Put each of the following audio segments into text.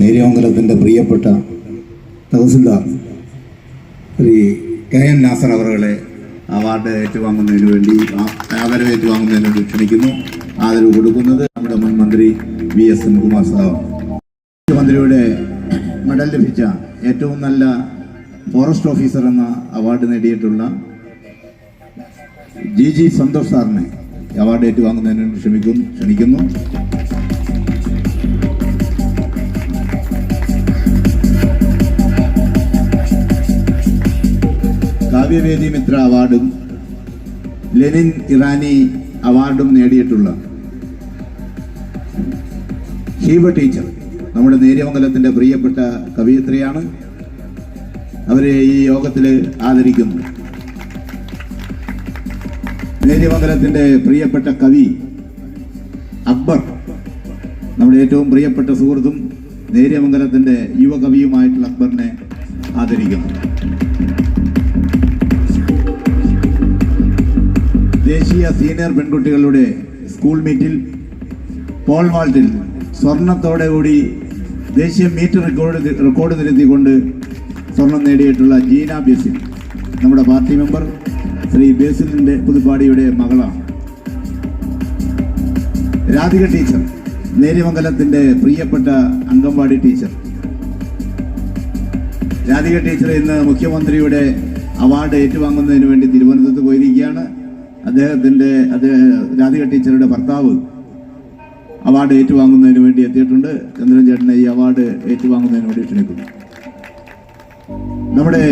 നേര്യമംഗലത്തിന്റെ പ്രിയപ്പെട്ട tahsildar Shri K N Nasar അവറുകളെ award ഏറ്റുവാങ്ങുന്നതിന് വേണ്ടി ആദരവ് ഏറ്റുവാങ്ങുന്നതിന് വേണ്ടി ക്ഷണിക്കുന്നു. ആദരവ് കൊടുക്കുന്നത് നമ്മുടെ മുൻ മന്ത്രി വി എസ് സുനിൽകുമാർ സാഹു മുഖ്യമന്ത്രിയുടെ മെഡൽ ലഭിച്ച ഏറ്റവും നല്ല ഫോറസ്റ്റ് ഓഫീസർ എന്ന അവാർഡ് നേടിയിട്ടുള്ള ജി ജി സന്തോഷ് സാറിനെ അവാർഡ് ഏറ്റുവാങ്ങുന്നതിന് ക്ഷമിക്കുന്നു ക്ഷണിക്കുന്നു. കാവ്യവേദി മിത്ര അവാർഡും ലെനിൻ ഇറാനി അവാർഡും നേടിയിട്ടുള്ള ഷീബ ടീച്ചർ നമ്മുടെ നേര്യമംഗലത്തിന്റെ പ്രിയപ്പെട്ട കവിയത്രിയാണ്. അവരെ ഈ യോഗത്തിൽ ആദരിക്കുന്നു. നേര്യമംഗലത്തിന്റെ പ്രിയപ്പെട്ട കവി അക്ബർ നമ്മുടെ ഏറ്റവും പ്രിയപ്പെട്ട സുഹൃത്തും നേര്യമംഗലത്തിന്റെ യുവകവിയുമായിട്ടുള്ള അക്ബറിനെ ആദരിക്കുന്നു. ദേശീയ സീനിയർ പെൺകുട്ടികളുടെ സ്കൂൾ മീറ്റിൽ പോൾ വാൾട്ടിൽ സ്വർണത്തോടെ കൂടി ദേശീയ മീറ്റ് റെക്കോർഡ് റെക്കോർഡ് നിരത്തിക്കൊണ്ട് സ്വർണം നേടിയിട്ടുള്ള ജീന ബിസിൻ നമ്മുടെ പാർട്ടി മെമ്പർ ശ്രീ ബേസിലിന്റെ പുതുപ്പാടിയുടെ മകളാണ്. രാധിക ടീച്ചർ നേര്യമംഗലത്തിന്റെ പ്രിയപ്പെട്ട അംഗൻവാടി ടീച്ചർ. രാധിക ടീച്ചർ ഇന്ന് മുഖ്യമന്ത്രിയുടെ അവാർഡ് ഏറ്റുവാങ്ങുന്നതിന് വേണ്ടി തിരുവനന്തപുരത്ത് പോയിരിക്കുകയാണ്. അദ്ദേഹത്തിന്റെ അദ്ദേഹം രാധിക ടീച്ചറുടെ ഭർത്താവ് അവാർഡ് ഏറ്റുവാങ്ങുന്നതിന് വേണ്ടി എത്തിയിട്ടുണ്ട്. ചന്ദ്രൻ ചേട്ടനെ ഈ അവാർഡ് ഏറ്റുവാങ്ങുന്നതിന് വേണ്ടി ക്ഷണിക്കുന്നു. നമ്മുടെ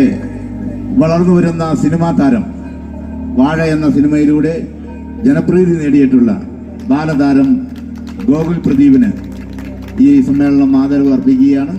വളർന്നു വരുന്ന സിനിമാ താരം വാഴ എന്ന സിനിമയിലൂടെ ജനപ്രീതി നേടിയിട്ടുള്ള ബാലതാരം ഗോകുൽ പ്രദീപിന് ഈ സമ്മേളനം ആദരവ് അർപ്പിക്കുകയാണ്.